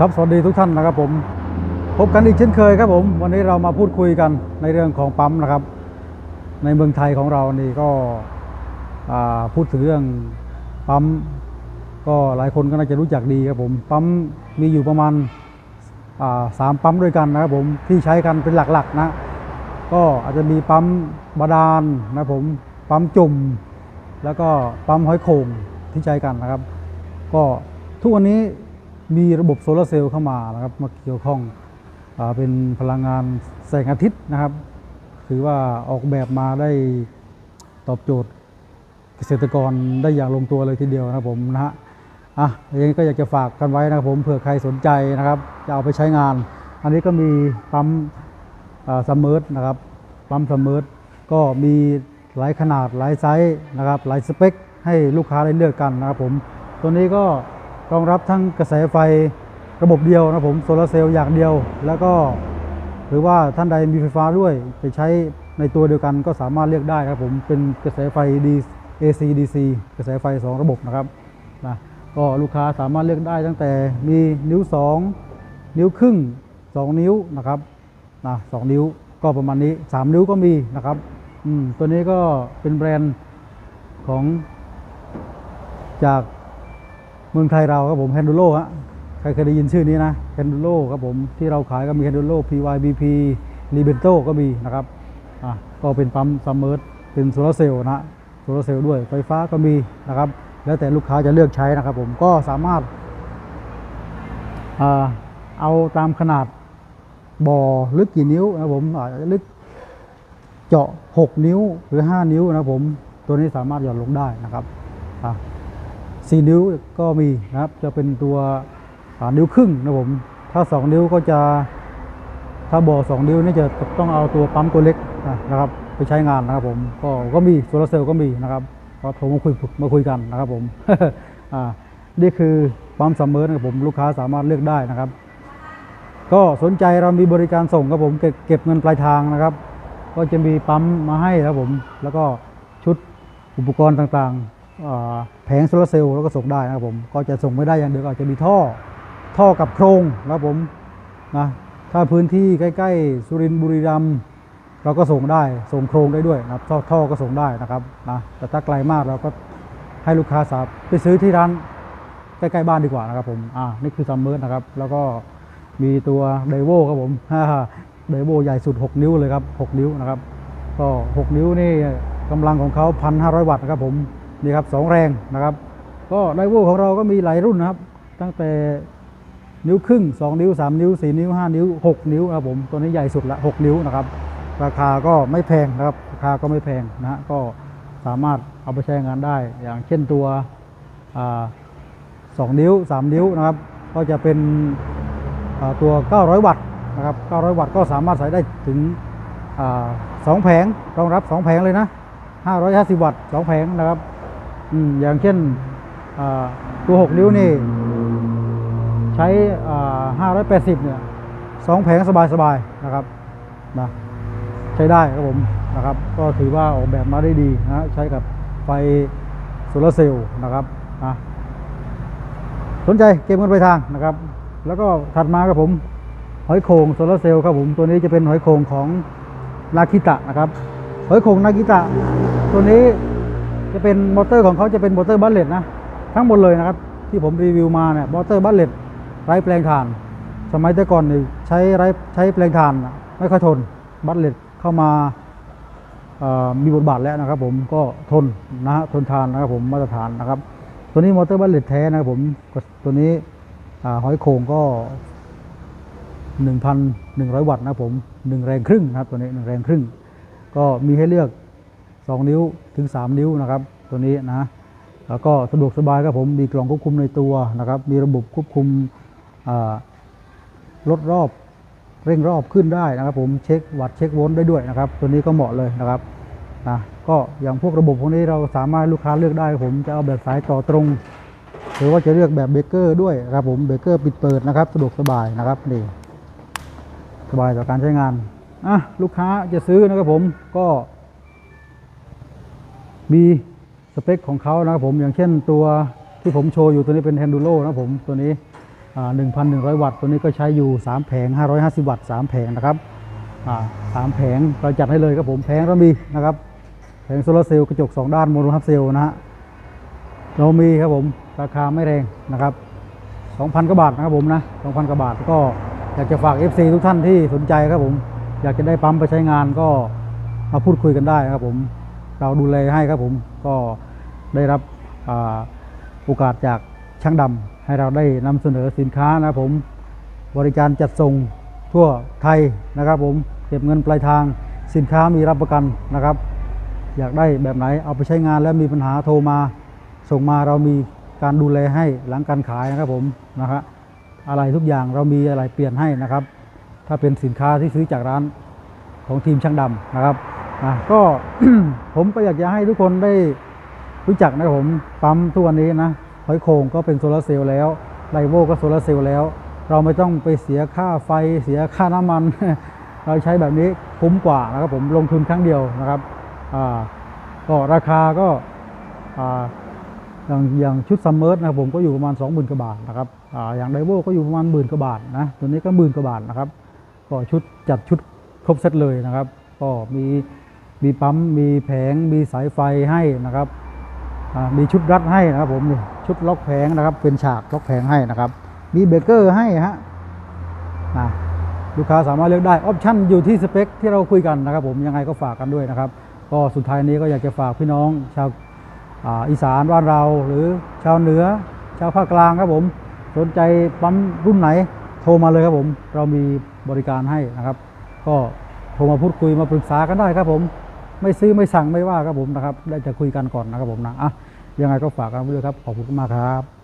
ครับสวัสดีทุกท่านนะครับผมพบกันอีกเช่นเคยครับผม วันนี้เรามาพูดคุยกันในเรื่องของปั๊มนะครับ ในเมืองไทยของเรานี่ก็พูดถึงเรื่องปั๊มก็หลายคนก็น่าจะรู้จักดีครับผมปั๊มมีอยู่ประมาณาสามปั๊มด้วยกันนะครับผมที่ใช้กันเป็นหลักๆนะก็อาจจะมีปั๊มบาดาลนะครับผมปั๊มจุ่ม แล้วก็ปั๊มห้อยโข่งที่ใช้กันนะครับ ก็ทุกวันนี้ มีระบบโซลาร์เซลล์เข้ามานะครับมาเกี่ยวข้องอเป็นพลังงานแสงอาทิตย์นะครับ ถือว่าออกแบบมาได้ตอบโจทย์เกษตรกรได้อย่างลงตัวเลยทีเดียวนะครับผมนะฮะอะยังไงก็อยากจะฝากกันไว้นะครับผมเผื่อใครสนใจนะครับ จะเอาไปใช้งาน อันนี้ก็มีปั๊มซัมเมอร์นะครับปั๊มซัมเมอร์ก็มีหลายขนาดหลายไซส์นะครับหลายสเปค ให้ลูกค้าได้เลือกกันนะครับผมตัวนี้ก็ รองรับทั้งกระแสไฟระบบเดียวนะผมโซลาเซลล์อย่างเดียว แล้วก็หรือว่าท่านใดมีไฟฟ้าด้วยจะใช้ในตัวเดียวกันก็สามารถเลือกได้ครับผมเป็นกระแสไฟ D AC DC กระแสไฟ 2 ระบบนะครับนะก็ลูกค้าสามารถเลือกได้ตั้งแต่มีนิ้ว 2 นิ้วครึ่ง 2 นิ้วนะครับนะสนิ้วก็ประมาณนี้ 3 นิ้วก็มีนะครับอืมตัวนี้ก็เป็นแบรนด์ของจาก มืองไทยเราครับผมแฮนดูโลฮะใครเคยได้ยินชื่อนี้นะแคนดูโลครับผมที่เราขายก็มีแคนดูโล PYBP l i b e n t o ก็มีนะครับอะก็เป็นปั๊มซัมเมอร์เป็นโซลาร์เซลล์นะโซลาร์เซลล์ด้วยไฟฟ้าก็มีนะครับ แล้วแต่ลูกค้าจะเลือกใช้นะครับผมก็สามารถอ่าเอาตามขนาดบ่อลึกกี่นิ้วนะผมอาจจะลึกเจาะ 6 นิ้วหรือ 5 นิ้วนะผม ตัวนี้สามารถหย่อนลงได้นะครับ สี่นิ้วก็มีนะครับ จะเป็นตัวนิ้วครึ่งนะผม ถ้าสองนิ้วก็จะ ถ้าบ่อสองนิ้วนี่จะต้องเอาตัวปั๊มตัวเล็กนะครับ ไปใช้งานนะครับผม ก็ก็มีโซลาร์เซลล์ก็มีนะครับก็โทรมาคุยมาคุยกันนะครับผมอ่านี่คือปั๊มซัมเมอร์นะครับผมลูกค้าสามารถเลือกได้นะครับ ก็สนใจเรามีบริการส่งครับผมเก็บเงินปลายทางนะครับ ก็จะมีปั๊มมาให้ครับผม แล้วก็ชุดอุปกรณ์ต่างๆ แผงโซลาร์เซลล์แล้วก็ส่งได้นะครับผมก็จะส่งไม่ได้อย่างเดียวอาจจะมีท่อท่อกับโครงนะครับผมนะถ้าพื้นที่ใกล้ ๆ สุรินทร์บุรีรัมย์เราก็ส่งได้ส่งโครงได้ด้วยนะครับท่อท่อก็ส่งได้นะครับนะแต่ถ้าไกลมากเราก็ให้ลูกค้าสามารถไปซื้อที่ร้านใกล้ ๆ บ้านดีกว่านะครับผมอ่านี่คือซัมเมอร์นะครับ แล้วก็มีตัวไดโวครับผมไดโวใหญ่สุด 6 นิ้วเลยครับ 6 นิ้วนะครับ ก็ 6 นิ้วนี่กำลังของเขา1,500 วัตต์นะครับผม นี่ครับ2แรงนะครับ ก็ไดโวของเราก็มีหลายรุ่นนะครับ ตั้งแต่นิ้วครึ่ง 2 นิ้ว 3 นิ้ว 4 นิ้ว 5 นิ้ว 6 นิ้วนะครับผมตัวนี้ใหญ่สุดละ 6 นิ้วนะครับ ราคาก็ไม่แพงนะครับ ราคาก็ไม่แพงนะฮะก็สามารถเอาไปใช้งานได้ อย่างเช่นตัวสอ่า2นิ้ว 3 นิ้วนะครับ ก็จะเป็นตัว 900 วัตต์นะครับ 900 วัตต์ก็สามารถใส่ได้ถึงอสองแผงรองรับ 2 แผงเลยนะ 550 วัตต์ 2 แผงนะครับ อย่างเช่นตัว6นิ้วนี่ ใช้อ่า580เนี่ยสองแผงสบายๆนะครับนะใช้ได้ครับผมนะครับ ก็ถือว่าออกแบบมาได้ดีนะใช้กับไฟโซลาร์เซลล์นะครับนะสนใจเก็บเงินไปลายทางนะครับ แล้วก็ถัดมาครับผมหอยโข่งโซลาร์เซลล์ครับผมตัวนี้จะเป็นหอยโข่งของนาคิตะนะครับหอยโข่งนาคิตะ ตัวนี้ จะเป็นมอเตอร์ของเขาจะเป็นมอเตอร์บัลเลตนะ ทั้งหมดเลยนะครับ ที่ผมรีวิวมาเนี่ยมอเตอร์บัลเลตไร้แปลงถ่าน สมัยแต่ก่อนนี่ใช้ไร้ใช้แปลงถ่าน ไม่ค่อยทนบัลเลตเข้ามามีบทบาทแล้วนะครับ ผมก็ทนนะฮะทนทานนะครับผมมาตรฐานนะครับ ตัวนี้มอเตอร์บัลเลตแท้นะครับผมตัวนี้หอยโข่งก็ 1,100 วัตต์นะครับผม1แรงครึ่งนะครับตัวนี้1แรงครึ่ง ก็มีให้เลือก 2 นิ้วถึง 3 นิ้วนะครับ ตัวนี้นะแล้วก็สะดวกสบายครับผมมีกล่องควบคุมในตัวนะครับ มีระบบควบคุมลดรอบเร่งรอบขึ้นได้นะครับ ผมเช็ควัตต์เช็คโวลต์ได้ด้วยนะครับ ตัวนี้ก็เหมาะเลยนะครับนะก็อย่างพวกระบบพวกนี้เราสามารถลูกค้าเลือกได้ผมจะเอาแบบสายต่อตรง หรือว่าจะเลือกแบบเบรกเกอร์ด้วยครับผมเบรกเกอร์ปิดเปิดนะครับสะดวกสบายนะครับนี่สบายต่อการใช้งานอะลูกค้าจะซื้อนะครับผมก็ มีสเปคของเขานะครับผมอย่างเช่นตัวที่ผมโชว์อยู่ตัวนี้เป็น Handuro นะครับผมตัวนี้อ่า1,100 วัตต์ ตัวนี้ก็ใช้อยู่ 3 แผง 550 วัตต์ 3 แผงนะครับสามแผงเราจัดให้เลยครับผมแผงเรามีนะครับแผงโซลาร์เซลล์กระจก 2 ด้านโมโนฮับเซลล์นะฮะเรามีครับผมราคาไม่แรงนะครับ 2,000กว่าบาทนะครับผมนะ 2,000กว่าบาทก็อยากจะฝาก FC ทุกท่านที่สนใจครับผม อยากจะได้ปั๊มไปใช้งานก็มาพูดคุยกันได้ครับผม เราดูแลให้ครับผมก็ได้รับโอกาสจากช่างดำให้เราได้นำเสนอสินค้านะผมบริการจัดส่งทั่วไทยนะครับผมเก็บเงินปลายทางสินค้ามีรับประกันนะครับ อยากได้แบบไหนเอาไปใช้งานแล้วมีปัญหาโทรมา ส่งมาเรามีการดูแลให้หลังการขายนะครับผมนะครับอะไรทุกอย่างเรามีอะไรเปลี่ยนให้นะครับ ถ้าเป็นสินค้าที่ซื้อจากร้านของทีมช่างดำนะครับ ก็ผมก็อยากจะให้ทุกคนได้รู้จักนะครับผมปั๊มทุกวันนี้นะหอยโขงก็เป็นโซลาร์เซลล์แล้วไลโวก็โซลาร์เซลล์แล้ว เราไม่ต้องไปเสียค่าไฟเสียค่าน้ำมัน เราใช้แบบนี้คุ้มกว่านะครับผมลงทุนครั้งเดียวนะครับก็ราคาก็อย่างอย่างชุดซัมเมอร์นะครับผมก็อยู่ประมาณ 20,000กว่าบาทนะครับออย่างไดโวก็อยู่ประมาณหมื่นกว่าบาทนะตัวนี้ก็หมื่นกว่าบาทนะครับ ก็ชุดจัดชุดครบเซตเลยนะครับ ก็มี มีปั๊มมีแผงมีสายไฟให้นะครับมีชุดรัดให้นะครับผมนี่ชุดล็อกแผงนะครับ เป็นฉากล็อกแผงให้นะครับ มีเบรกเกอร์ให้ฮะลูกค้าสามารถเลือกได้ออปชั่นอยู่ที่สเปคที่เราคุยกันนะครับ ผมยังไงก็ฝากกันด้วยนะครับ ก็สุดท้ายนี้ก็อยากจะฝากพี่น้องชาวอาอีสานบ้านเราหรือชาวเหนือ ชาวภาคกลางครับผม สนใจปั๊มรุ่นไหนโทรมาเลยครับผม เรามีบริการให้นะครับ ก็โทรมาพูดคุยมาปรึกษากันได้ครับผม ไม่ซื้อไม่สั่งไม่ว่าครับผมนะครับ ได้จะคุยกันก่อนนะครับผมนะอะยังไงก็ฝากกันไว้ด้วยครับ ขอบคุณมากครับ